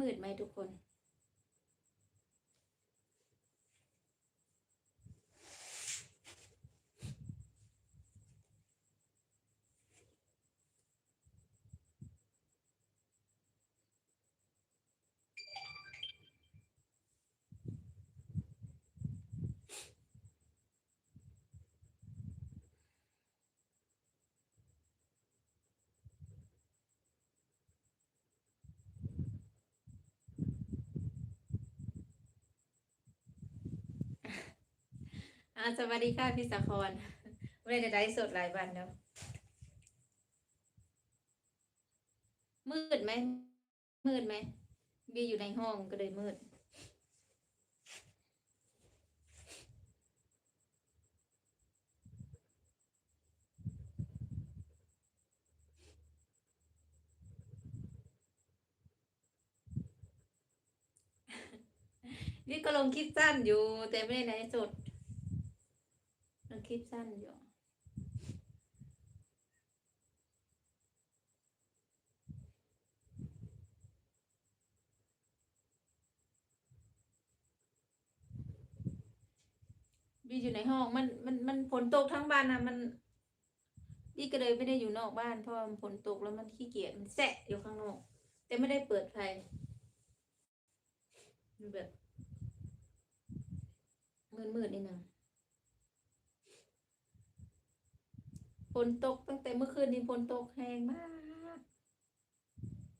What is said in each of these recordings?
มืดไหมทุกคน อ่าสวัสดีค่ะพี่สาครไม่ได้ได้สดหลายวันแล้วมืดไหมมืดไหมบีอยู่ในห้องก็เลยมืด นี่ก็ลงคลิปสั้นอยู่ แต่ไม่ได้ไลฟ์สด ลงคลิปสั้นอยู่บีอยู่ในห้องมันมันมันฝนตกทั้งบ้านนะมันบีก็เลยไม่ได้อยู่นอกบ้านเพราะมันฝนตกแล้วมันขี้เกียจมันแสะอยู่ข้างนอก แต่ไม่ได้เปิดไฟแบบมืดๆนิดนึง นตกตั้งแต่เมื่อคืนนี้ฝนตกแรงมาก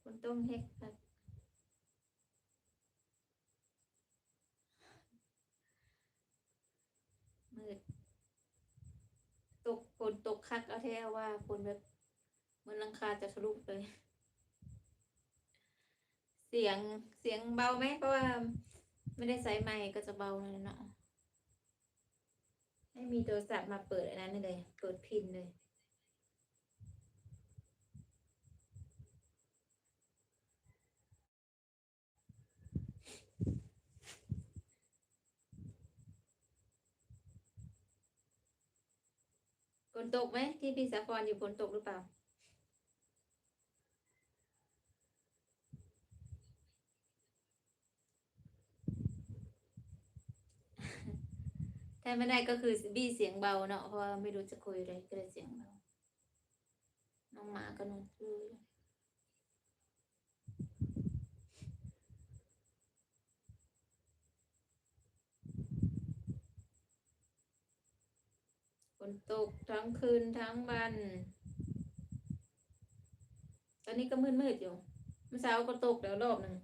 ฝนตกแหกมากมืดตกฝนตกคักเอาแท้ว่าฝนแบบเหมือนลังคาจะทะลุเลย เสียงเสียงเบาไหมเพราะว่า ไม่ได้ใส่ไมค์ก็จะเบาเลยเนาะให้มีโทรศัพท์มาเปิดอันนั้นเลย เปิดพินเลย นตกไหมที่พี่สาครอยู่ฝนตกหรือเปล่า ถ้าไม่ได้ก็คือบี้เสียงเบาเนาะเพราะไม่รู้จะคุยอะไรก็เลยเสียงเบาน้องหมาก็นอนเลย ตกทั้งคืนทั้งวัน ตอนนี้ก็มืดๆอยู่ เมื่อเช้าก็ตกแล้วรอบหนึ่ง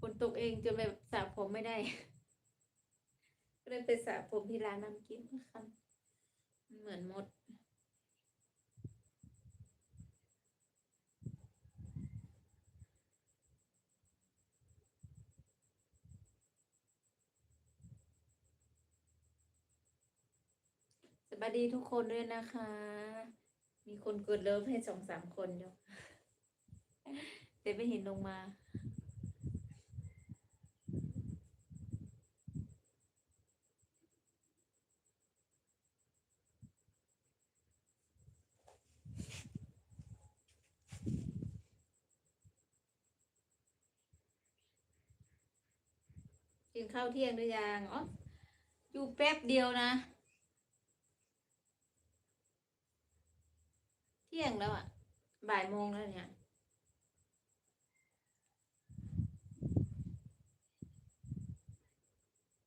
ฝนตกเองจนแบบสระผมไม่ได้ ก็เลยไปสระผมที่ร้านน้ำกินค่ะมัน เหมือนมด สวัสดีทุกคนด้วยนะคะ มีคนกดเลิฟให้สองสามคนอยู่แต่ไม่เห็นลงมา กินข้าวเที่ยงหรือยังอ๋ออยู่แป๊บเดียวนะ เที่ยงแล้วอะ บ่ายโมงแล้วเนี่ย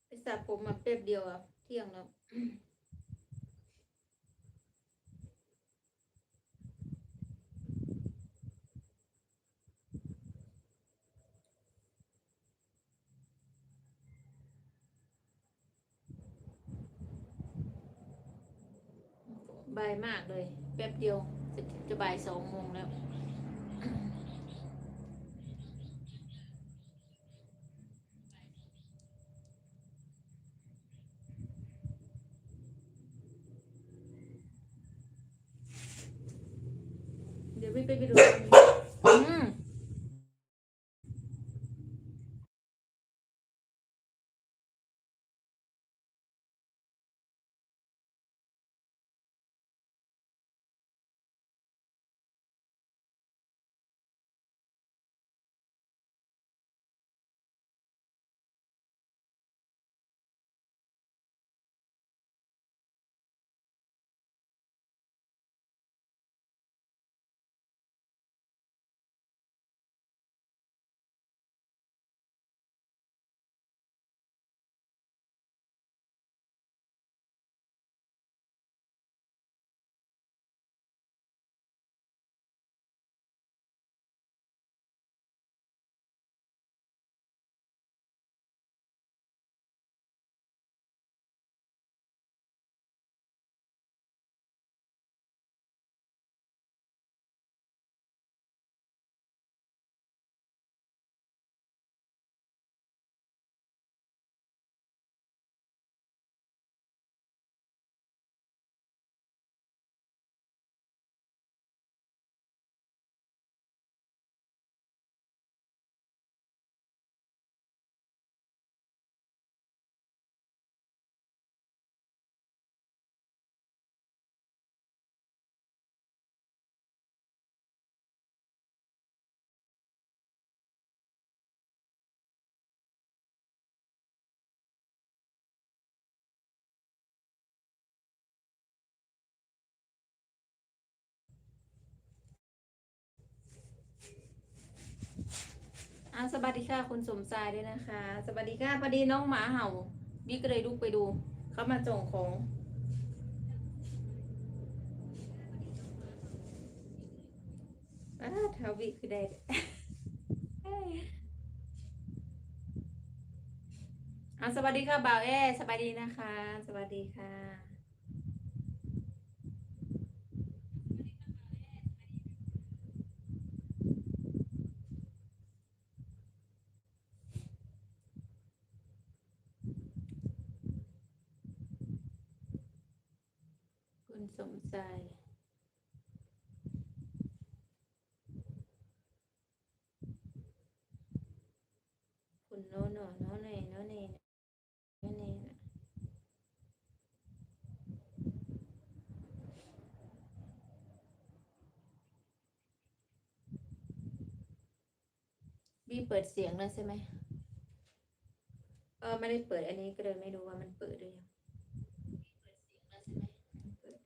ไปสระผมมาแป๊บเดียวอะ เที่ยงแล้ว บ่ายมากเลย แป๊บเดียวจะจะบ่ายสองโมงแล้ว เดี๋ยวไม่ไปไปดู อ่าสวัสดีค่ะคุณสมชายด้วยนะคะ สวัสดีค่ะพอดีน้องหมาเห่าบี้ก็เลยลุกไปดู เขามาส่งของอ้าเท้าบิคือได้ อ่าสวัสดีค่ะบ่าวแอสวัสดีนะคะ สวัสดีค่ะ คุณสมใจ คุณโนโนโนเนโนเนโนเนนะบี้เปิดเสียงแล้วใช่ไหมเออไม่ได้เปิดอันนี้ก็เลยไม่รู้ว่ามันเปิดหรือยังเปิดเสียงแล้วใช่ไหมเปิด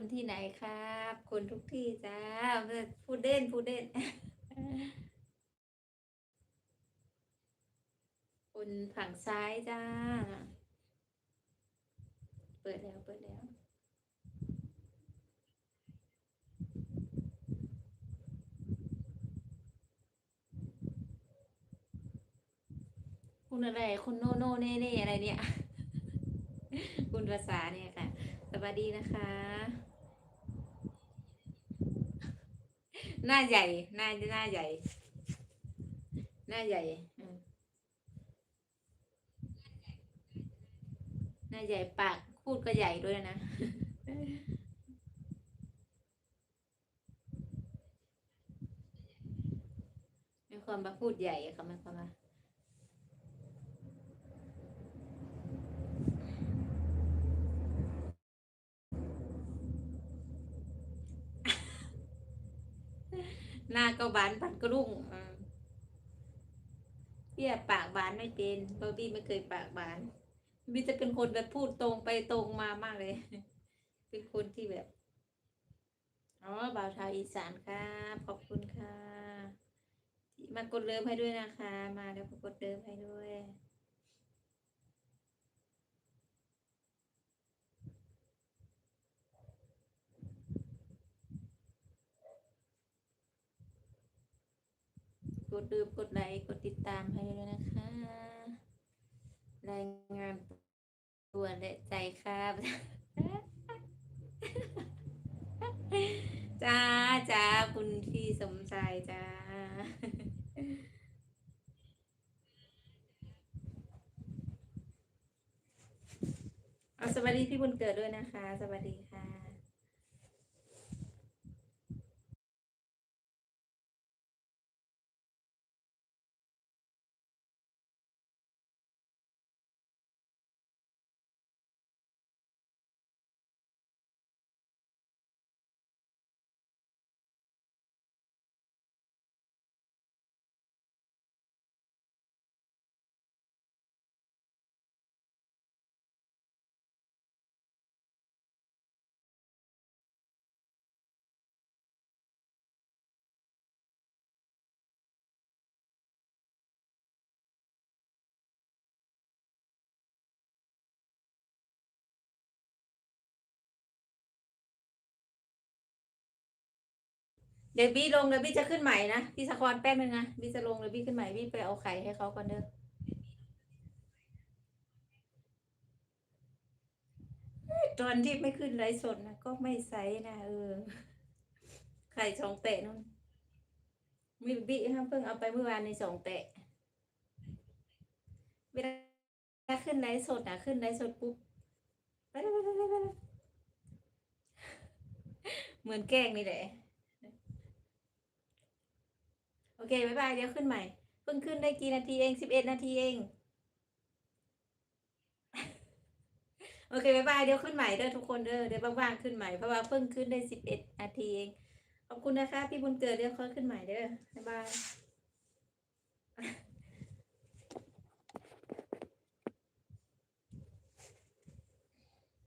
คนที่ไหนครับ คนทุกที่จ้าพูดเด่นพูดเด่น คนฝั่งซ้ายจ้า เปิดแล้ว เปิดแล้วคุณอะไร คุณโนโนเน่เน่อะไรเนี่ย คุณภาษาเนี่ยค่ะ สวัสดีนะคะ หน้าใหญ่ หน้าหน้าใหญ่ หน้าใหญ่หน้าใหญ่ปากพูดก็ใหญ่ด้วยนะมีความมาพูดใหญ่ค่ะหมายความา หน้าก็บานปัดกระรุ่งเพี่ยปากบานไม่เป็นบอบบี้ไม่เคยปากบานบีจะเป็นคนแบบพูดตรงไปตรงมามากเลย เป็นคนที่แบบอ๋อบ่าวชาวอีสานครับขอบคุณค่ะมากดเลิฟให้ด้วยนะคะ มาแล้วก็กดเลิฟให้ด้วย กดดูกดไลค์กดติดตามให้ด้วยนะคะ รายงานตัวและใจครับจ้าจ้าคุณพี่สมชายจ้าเอาสวัสดีพี่บุญเกิดด้วยนะคะ สวัสดี เดี๋ยวบี้ลงเดี๋ยวบี้จะขึ้นใหม่นะพี่สะคอนแป๊บนึงนะบี้จะลงเดี๋ยวบี้ขึ้นใหม่บี้ไปเอาไข่ให้เขาก่อนเด้อตอนที่ไม่ขึ้นไลฟ์สดนะก็ไม่ไซส์นะเออไข่สองแตะนู่นมีบี้ฮะเพิ่งเอาไปเมื่อวานในสองแตะเวลาขึ้นไลฟ์สดนะขึ้นไลฟ์สดปุ๊บเลยไปเลยไปเลยเหมือนแกล้งนี่แหละ โอเคบายบายเดี๋ยวขึ้นใหม่ เพิ่งขึ้นได้กี่นาทีเองสิบเอ็ดนาทีเอง โอเคบ๊ายบายเดี๋ยวขึ้นใหม่เด้อทุกคนเด้อเดี๋ยวว่างๆขึ้นใหม่เพราะว่าเพิ่งขึ้นได้สิบเอ็ดนาทีเองขอบคุณนะคะพี่บุญเกิดเดี๋ยวค่อยขึ้นใหม่เด้อบ๊ายบาย